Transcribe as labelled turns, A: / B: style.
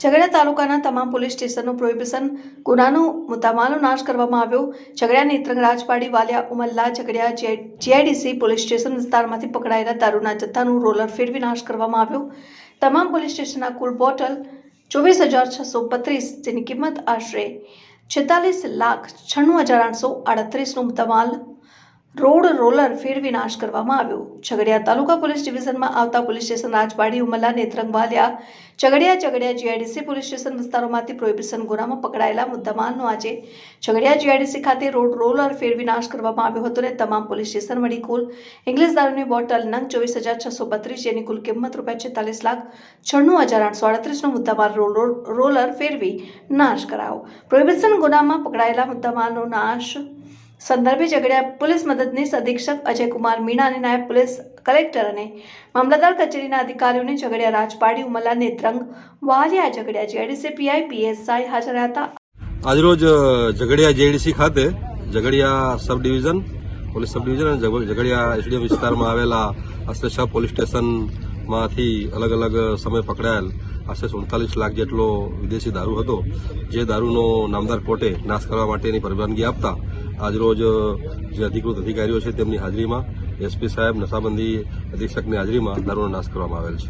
A: ઝઘડિયા તાલુકાના તમામ પોલીસ સ્ટેશનનું પ્રોહિબિશન, ગુનાનો મુદ્દામાલનો નાશ કરવામાં આવ્યો. ઝઘડા Netrang Rajpardi, Valia, Umalla, Jhagadia GIDC police station વિસ્તારમાંથી પકડાયેલા દારૂના જથ્થાનું રોલર ફેરવી નાશ કરવામાં આવ્યો. તમામ પોલીસ સ્ટેશનના કુલ બોટલ ચોવીસ હજાર છસો બત્રીસ, જેની કિંમત આશરે છેતાલીસ લાખ છન્નું હજાર આઠસો આડત્રીસનું મુદ્દામાલ રોડ રોલર ફેરવી નાશ કરવામાં આવ્યો. ઝઘડિયા તાલુકા પોલીસ ડિવિઝનમાં આવતા police station Rajpardi, Umalla, Netrang, Valia, Jhagadia Jhagadia, GIDC police station વિસ્તારોમાંથી પ્રોહિબિશન ગુનામાં પકડાયેલા મુદ્દામાલનો આજે ઝઘડિયા જીઆઈડીસી ખાતે રોડ રોલર ફેરવી નાશ કરવામાં આવ્યો હતો અને તમામ પોલીસ સ્ટેશન મળી કુલ ઇંગ્લિશ દારૂની બોટલ નંગ ચોવીસ હજાર છસો બત્રીસ, જેની કુલ કિંમત રૂપિયા છેતાલીસ લાખ છન્નું હજાર આઠસો અડત્રીસનો મુદ્દામાલ રોલ- રોલર ફેરવી નાશ કરાયો. પ્રોહિબિશન ગુનામાં પકડાયેલા મુદ્દામાલનો નાશ સંદર્ભે ઝઘડ્યા પોલીસ મદદનીશ અધિક્ષક અજયકુમાર મીણા અને નાયબ પોલીસ કલેક્ટર અને મામલતદાર કચેરીના અધિકારીઓને Jhagadia Rajpardi Umalla Netrang Valia Jhagadia GIDC PI PSI હાજર હતા.
B: આજરોજ ઝઘડિયા જેડીસી ખાતે Jhagadia sub division police sub division અને ઝઘડિયા એસડીએમ વિસ્તારમાં આવેલા આશરે છ પોલીસ સ્ટેશનમાંથી અલગ અલગ સમય પકડાયેલ આશરે સુડતાલીસ લાખ જેટલો વિદેશી દારૂ હતો. જે દારૂનો નામદાર કોર્ટે નાશ કરવા માટેની પરવાનગી આપતા આજરોજ, જે અધિકૃત અધિકારીઓ છે તેમની હાજરીમાં, એસપી સાહેબ, નશાબંધી અધિક્ષકની હાજરીમાં દારૂનો નાશ કરવામાં આવેલ છે.